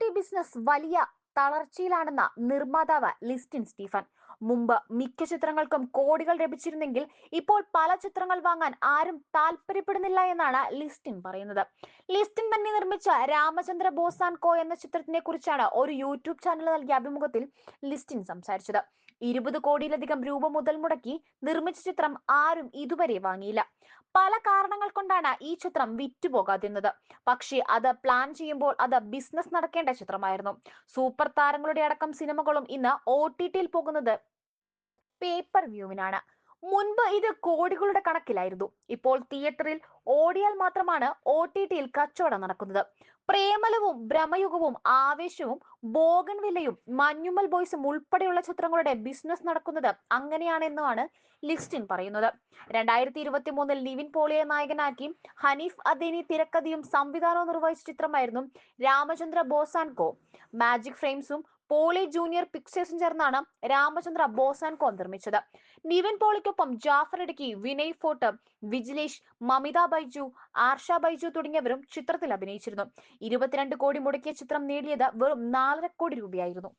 T business വലിയ തളർച്ചയിലാണെന്ന നിർമ്മാതാവ് Listin Stephen. മുമ്പ് മിക്ക ചിത്രങ്ങൾക്കും കോടികൾ ലഭിച്ചിരുന്നെങ്കിൽ ഇപ്പോൾ പല ചിത്രങ്ങൾ വാങ്ങാൻ ആരും താല്പര്യപ്പെടുന്നില്ല എന്നാണ് ലിസ്റ്റിൻ പറയുന്നത്. ലിസ്റ്റിൻ തന്നെ നിർമ്മിച്ച രാമചന്ദ്ര ബോസാൻ കോ എന്ന ചിത്രത്തിനെ കുറിച്ചാണ് ഒരു യൂട്യൂബ് ചാനൽ നൽകിയ അഭിമുഖത്തിൽ ലിസ്റ്റിൻ സംസാരിച്ചത്. ഇരുപത് കോടിയിലധികം രൂപ മുതൽ മുടക്കി നിർമ്മിച്ച ചിത്രം ആരും ഇതുവരെ വാങ്ങിയില്ല. പല കാരണങ്ങൾ കൊണ്ടാണ് ഈ ചിത്രം വിറ്റുപോകാതിരുന്നത്. പക്ഷേ അത് പ്ലാൻ ചെയ്യുമ്പോൾ അത് ബിസിനസ് നടക്കേണ്ട ചിത്രമായിരുന്നു. സൂപ്പർ താരങ്ങളുടെ അടക്കം സിനിമകളും ഇന്ന് ഒ ടി ടിയിൽ പോകുന്നത് പേപ്പർ വ്യൂവിനാണ് മുൻപ് ഇത് കോടികളുടെ കണക്കിലായിരുന്നു. ഇപ്പോൾ തിയേറ്ററിൽ ഓടിയാൽ മാത്രമാണ് ഒ ടി ടിയിൽ കച്ചവടം നടക്കുന്നത്. പ്രേമലവും ഭ്രമയുഗവും ആവേശവും ബോഗൻവില്ലയും മഞ്ഞുമൽ ബോയ്സും ഉൾപ്പെടെയുള്ള ചിത്രങ്ങളുടെ ബിസിനസ് നടക്കുന്നത് അങ്ങനെയാണെന്നുമാണ് ലിസ്റ്റിൻ പറയുന്നത്. രണ്ടായിരത്തി ഇരുപത്തി മൂന്നിൽ നിവിൻ പോളിയെ നായകനാക്കി ഹനീഫ് അദീനി തിരക്കഥയും സംവിധാനവും നിർവഹിച്ച ചിത്രമായിരുന്നു Ramachandra Boss and Co magic ഫ്രെയിംസും Pauly junior പിക്ചേഴ്സും ചേർന്നാണ് രാമചന്ദ്ര ബോസാൻകോ നിർമ്മിച്ചത്. നിവിൻ പോളിക്കൊപ്പം ജാഫർ ഇടുക്കി വിനയ് ഫോർട്ട് വിജിലേഷ് മമിത ബൈജു ആർഷ ബൈജു തുടങ്ങിയവരും ചിത്രത്തിൽ അഭിനയിച്ചിരുന്നു. ഇരുപത്തിരണ്ട് കോടി മുടക്കിയ ചിത്രം നേടിയത് വെറും നാലര കോടി രൂപയായിരുന്നു.